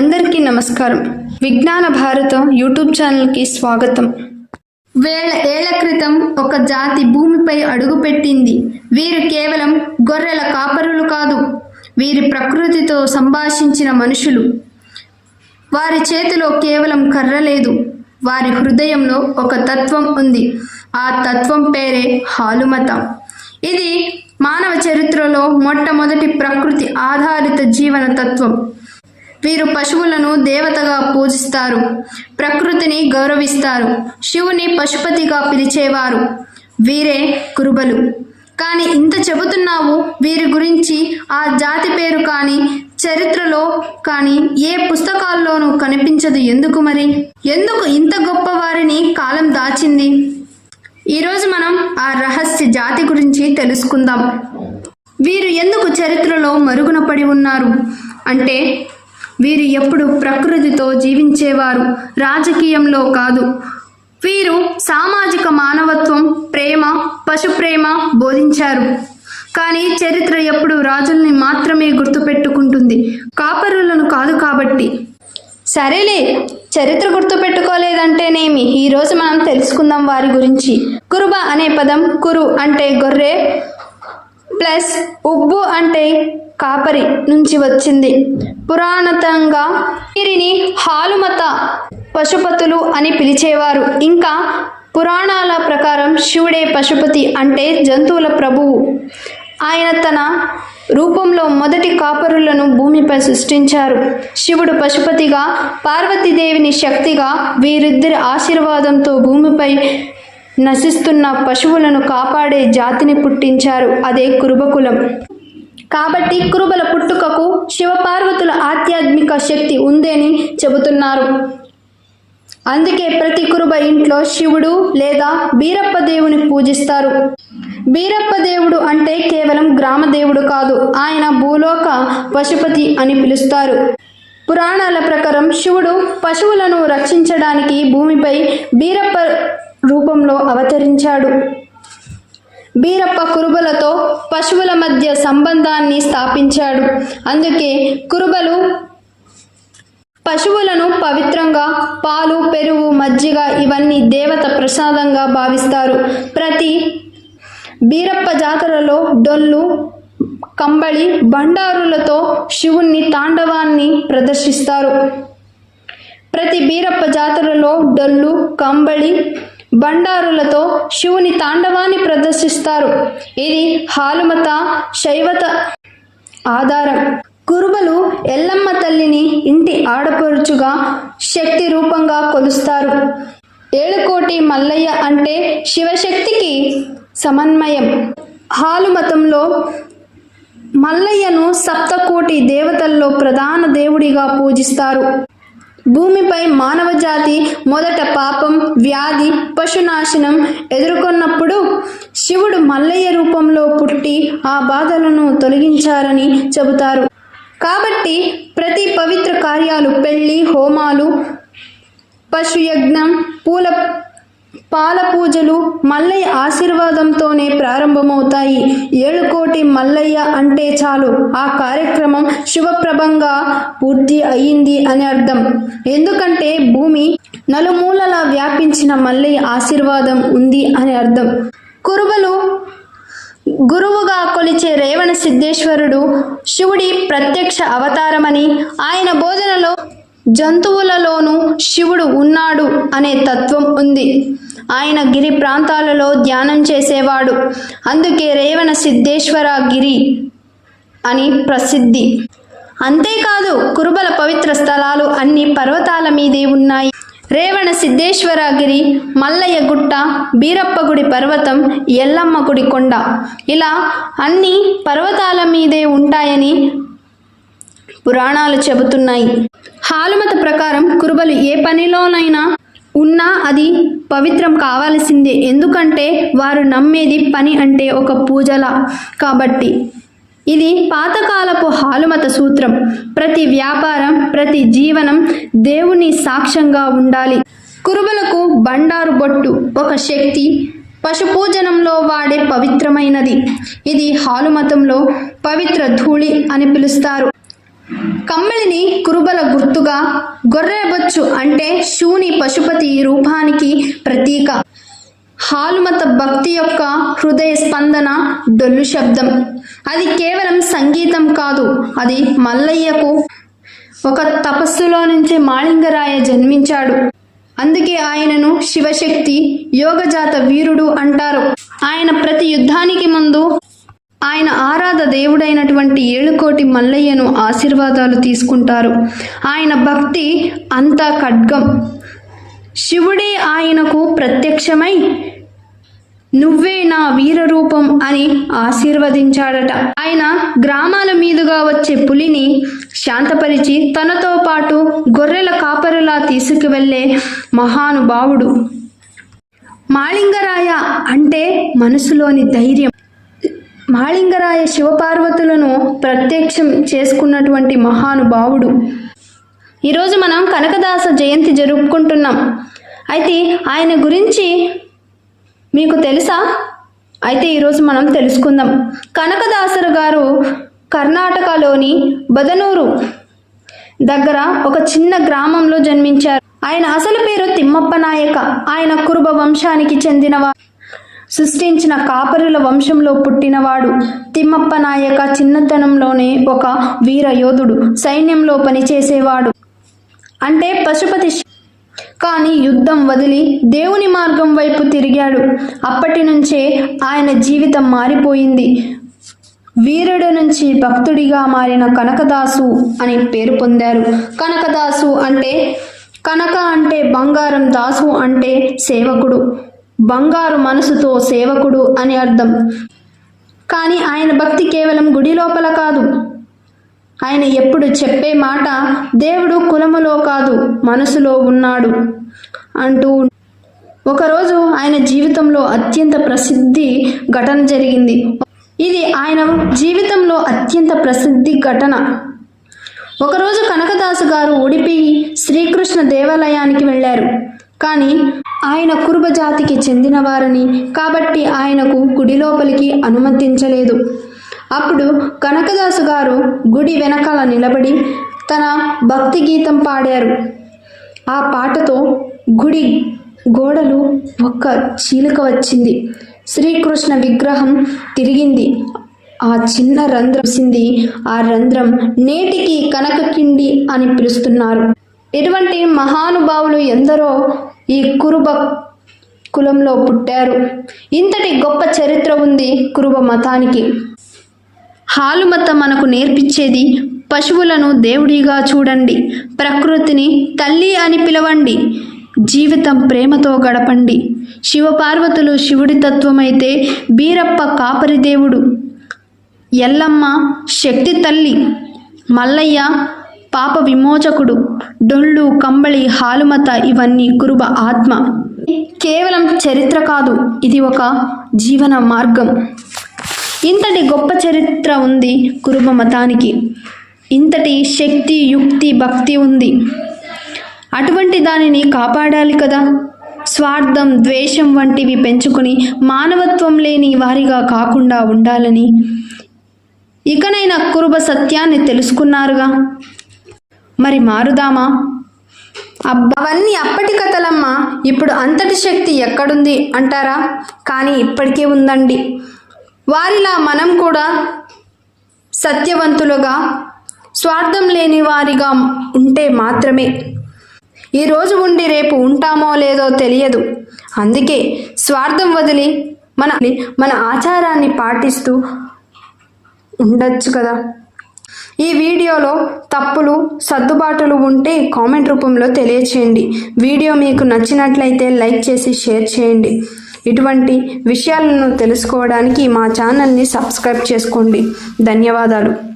అందరికీ నమస్కారం. విజ్ఞాన భారతం యూట్యూబ్ ఛానల్కి స్వాగతం. వేల ఏళ్ళ క్రితం ఒక జాతి భూమిపై అడుగుపెట్టింది వీరు కేవలం గొర్రెల కాపరులు కాదు వీరి ప్రకృతితో సంభాషించిన మనుషులు. వారి చేతిలో కేవలం కర్ర లేదు వారి హృదయంలో ఒక తత్వం ఉంది. ఆ తత్వం పేరే హాలుమత. ఇది మానవ చరిత్రలో మొట్టమొదటి ప్రకృతి ఆధారిత జీవన తత్వం. వీరు పశువులను దేవతగా పూజిస్తారు ప్రకృతిని గౌరవిస్తారు శివుని పశుపతిగా పిలిచేవారు. వీరే కురుబలు. కానీ ఇంత చెబుతున్నావు వీరి గురించి ఆ జాతి పేరు కానీ చరిత్రలో కానీ ఏ పుస్తకాల్లోనూ కనిపించదు ఎందుకు మరి? ఎందుకు ఇంత గొప్ప వారిని కాలం దాచింది? ఈరోజు మనం ఆ రహస్య జాతి గురించి తెలుసుకుందాం. వీరు ఎందుకు చరిత్రలో మరుగున పడి ఉన్నారు? అంటే వీరు ఎప్పుడు ప్రకృతితో జీవించేవారు. రాజకీయంలో కాదు. వీరు సామాజిక మానవత్వం ప్రేమ పశుప్రేమ బోధించారు. కానీ చరిత్ర ఎప్పుడు రాజుల్ని మాత్రమే గుర్తుపెట్టుకుంటుంది. కాపరులను కాదు కాబట్టి. సరేలే చరిత్ర గుర్తుపెట్టుకోలేదంటేనేమి? ఈరోజు మనం తెలుసుకుందాం వారి గురించి. కురుబ అనే పదం కురు అంటే గొర్రె ప్లస్ ఉబ్బు అంటే కాపరి నుంచి వచ్చింది. పురాణతంగా వీరిని హాలుమత పశుపతులు అని పిలిచేవారు. ఇంకా పురాణాల ప్రకారం శివుడే పశుపతి అంటే జంతువుల ప్రభువు. ఆయన తన రూపంలో మొదటి కాపరులను భూమిపై సృష్టించారు. శివుడు పశుపతిగా పార్వతీదేవిని శక్తిగా వీరిద్దరి ఆశీర్వాదంతో భూమిపై నశిస్తున్న పశువులను కాపాడే జాతిని పుట్టించారు. అదే కురుబకులం. కాబట్టి కురుబల పుట్టుకకు శివపార్వతుల ఆధ్యాత్మిక శక్తి ఉందని చెబుతున్నారు. అందుకే ప్రతి కురుబ ఇంట్లో శివుడు లేదా బీరప్ప దేవుని పూజిస్తారు. బీరప్ప దేవుడు అంటే కేవలం గ్రామ దేవుడు కాదు ఆయన భూలోక పశుపతి అని పిలుస్తారు. పురాణాల ప్రకారం శివుడు పశువులను రక్షించడానికి భూమిపై బీరప్ప రూపంలో అవతరించాడు. బీరప్ప కురుబలతో పశువుల మధ్య సంబంధాన్ని స్థాపించాడు. అందుకే కురుబలు పశువులను పవిత్రంగా పాలు పెరుగు మజ్జిగ ఇవన్నీ దేవత ప్రసాదంగా భావిస్తారు. ప్రతి బీరప్ప జాతరలో డొల్లు కంబళి బండారులతో శివుణ్ణి తాండవాన్ని ప్రదర్శిస్తారు. ప్రతి బీరప్ప జాతరలో డొల్లు కంబళి బండారులతో శివుని తాండవాన్ని ప్రదర్శిస్తారు. ఇది హాలుమత శైవత ఆధారం. కురుబలు ఎల్లమ్మ తల్లిని ఇంటి ఆడపడుచుగా శక్తి రూపంగా కొలుస్తారు. ఏడుకోటి మల్లయ్య అంటే శివశక్తికి సమన్వయం. హాలుమతంలో మల్లయ్యను సప్తకోటి దేవతల్లో ప్రధాన దేవుడిగా పూజిస్తారు. భూమిపై మానవ జాతి మొదట పాపం వ్యాధి పశునాశనం ఎదుర్కొన్నప్పుడు శివుడు మల్లయ్య రూపంలో పుట్టి ఆ బాధలను తొలగించారని చెబుతారు. కాబట్టి ప్రతి పవిత్ర కార్యాలు పెళ్ళి హోమాలు పశుయజ్ఞం పూల పాల పూజలు మల్లయ్య ఆశీర్వాదంతోనే ప్రారంభమవుతాయి. ఏడుకోటి మల్లయ్య అంటే చాలు. ఆ కార్యక్రమం శుభప్రభంగా పూర్తి అయ్యింది అని అర్థం. ఎందుకంటే భూమి నలుమూలలా వ్యాపించిన మల్లయ్య ఆశీర్వాదం ఉంది అని అర్థం. కురుబలు గురువుగా కొలిచే రేవణ సిద్ధేశ్వరుడు శివుడి ప్రత్యక్ష అవతారమని ఆయన బోధనలో జంతువులలోనూ శివుడు ఉన్నాడు అనే తత్వం ఉంది. ఆయన గిరి ప్రాంతాలలో ధ్యానం చేసేవాడు. అందుకే రేవణ సిద్ధేశ్వర గిరి అని ప్రసిద్ధి. అంతేకాదు కురుబల పవిత్ర స్థలాలు అన్ని పర్వతాల మీదే ఉన్నాయి. రేవణ సిద్ధేశ్వరగిరి మల్లయ్య గుట్ట బీరప్పగుడి పర్వతం ఎల్లమ్మ గుడి కొండ ఇలా అన్ని పర్వతాల పురాణాలు చెబుతున్నాయి. హాలుమత ప్రకారం కురుబలు ఏ పనిలోనైనా ఉన్నా అది పవిత్రం కావాల్సిందే. ఎందుకంటే వారు నమ్మేది పని అంటే ఒక పూజలా కాబట్టి. ఇది పాతకాలపు హాలుమత సూత్రం. ప్రతి వ్యాపారం ప్రతి జీవనం దేవుని సాక్ష్యంగా ఉండాలి. కురుబలకు బండారు బొట్టు ఒక శక్తి పశుపూజనంలో వాడే పవిత్రమైనది. ఇది హాలుమతంలో పవిత్ర ధూళి అని పిలుస్తారు. కమ్మిళిని కురుబల గుర్తుగా గొర్రెబొచ్చు అంటే శూని పశుపతి రూపానికి ప్రతీక. హాలుమత భక్తి యొక్క హృదయ స్పందన డొల్లు శబ్దం. అది కేవలం సంగీతం కాదు అది మల్లయ్యకు ఒక తపస్సులో నుంచి మాళింగరాయ జన్మించాడు. అందుకే ఆయనను శివశక్తి యోగజాత వీరుడు అంటారు. ఆయన ప్రతి యుద్ధానికి ముందు ఆయన ఆరాధ దేవుడైనటువంటి ఏಳುకోటి మల్లయ్యను ఆశీర్వాదాలు తీసుకుంటారు. ఆయన భక్తి అంతా ఖడ్గం. శివుడే ఆయనకు ప్రత్యక్షమై నువ్వే నా వీరరూపం అని ఆశీర్వదించాడట. ఆయన గ్రామాల మీదుగా వచ్చే పులిని శాంతపరిచి తనతో పాటు గొర్రెల కాపరులా తీసుకువెళ్ళే మహానుభావుడు. మాళింగరాయ అంటే మనసులోని ధైర్యం. మాళింగరాయ శివపార్వతులను ప్రత్యక్షం చేసుకున్నటువంటి మహానుభావుడు. ఈరోజు మనం కనకదాస జయంతి జరుపుకుంటున్నాం. అయితే ఆయన గురించి మీకు తెలుసా? అయితే ఈరోజు మనం తెలుసుకుందాం. కనకదాసరు గారు కర్ణాటకలోని బదనూరు దగ్గర ఒక చిన్న గ్రామంలో జన్మించారు. ఆయన అసలు పేరు తిమ్మప్ప నాయక. ఆయన కురుబ వంశానికి చెందినవారు. సృష్టించిన కాపరుల వంశంలో పుట్టినవాడు తిమ్మప్ప నాయక చిన్నతనంలోనే ఒక వీర యోధుడు సైన్యంలో పనిచేసేవాడు. అంటే పశుపతి కానీ యుద్ధం వదిలి దేవుని మార్గం వైపు తిరిగాడు. అప్పటి నుంచే ఆయన జీవితం మారిపోయింది. వీరుడు నుంచి భక్తుడిగా మారిన కనకదాసు అని పేరు పొందారు. కనకదాసు అంటే కనక అంటే బంగారం దాసు అంటే సేవకుడు. బంగారు మనసుతో సేవకుడు అని అర్థం. కానీ ఆయన భక్తి కేవలం గుడి లోపల కాదు. ఆయన ఎప్పుడు చెప్పే మాట దేవుడు కులములో కాదు మనసులో ఉన్నాడు అంటూ ఒకరోజు ఆయన జీవితంలో అత్యంత ప్రసిద్ధి ఘటన జరిగింది. ఇది ఆయన జీవితంలో అత్యంత ప్రసిద్ధి ఘటన. ఒకరోజు కనకదాసు గారు ఉడిపి శ్రీకృష్ణ దేవాలయానికి వెళ్ళారు. కానీ ఆయన కురుబ జాతికి చెందినవారని కాబట్టి ఆయనకు గుడి లోపలికి అనుమతించలేదు. అప్పుడు కనకదాసు గారు గుడి వెనకాల నిలబడి తన భక్తి గీతం పాడారు. ఆ పాటతో గుడి గోడలు ఒక్క చీలిక వచ్చింది. శ్రీకృష్ణ విగ్రహం తిరిగింది. ఆ చిన్న రంధ్రం సింది ఆ రంధ్రం నేటికి కనకకిండి అని పిలుస్తున్నారు. ఇటువంటి మహానుభావులు ఎందరో ఈ కురుబ కులంలో పుట్టారు. ఇంతటి గొప్ప చరిత్ర ఉంది కురుబ మతానికి. హాలుమత మనకు నేర్పించేది పశువులను దేవుడిగా చూడండి ప్రకృతిని తల్లి అని పిలవండి జీవితం ప్రేమతో గడపండి. శివపార్వతులు శివుడి తత్వమైతే బీరప్ప కాపరి దేవుడు. ఎల్లమ్మ శక్తి తల్లి మల్లయ్య పాప విమోచకుడు డొళ్ళు కంబళి హాలుమత ఇవన్నీ కురుబ ఆత్మ. కేవలం చరిత్ర కాదు ఇది ఒక జీవన మార్గం. ఇంతటి గొప్ప చరిత్ర ఉంది కురుబ మతానికి. ఇంతటి శక్తి యుక్తి భక్తి ఉంది. అటువంటి దానిని కాపాడాలి కదా. స్వార్థం ద్వేషం వంటివి పెంచుకొని మానవత్వం లేని వారిగా కాకుండా ఉండాలని. ఇకనైనా కురుబ సత్యాన్ని తెలుసుకున్నారుగా. మరి మారుదామా? అవన్నీ అప్పటి కథలమ్మా. ఇప్పుడు అంతటి శక్తి ఎక్కడుంది అంటారా? కానీ ఇప్పటికే ఉందండి. వారిలా మనం కూడా సత్యవంతులుగా స్వార్థం లేని వారిగా ఉంటే మాత్రమే. ఈ రోజు ఉండి రేపు ఉంటామో లేదో తెలియదు. అందుకే స్వార్థం వదిలి మన మన ఆచారాన్ని పాటిస్తూ ఉండొచ్చు కదా? ఈ వీడియోలో తప్పులు సర్దుబాటులు ఉంటే కామెంట్ రూపంలో తెలియచేయండి. వీడియో మీకు నచ్చినట్లయితే లైక్ చేసి షేర్ చేయండి. ఇటువంటి విషయాలను తెలుసుకోవడానికి మా ఛానల్ని సబ్స్క్రైబ్ చేసుకోండి. ధన్యవాదాలు.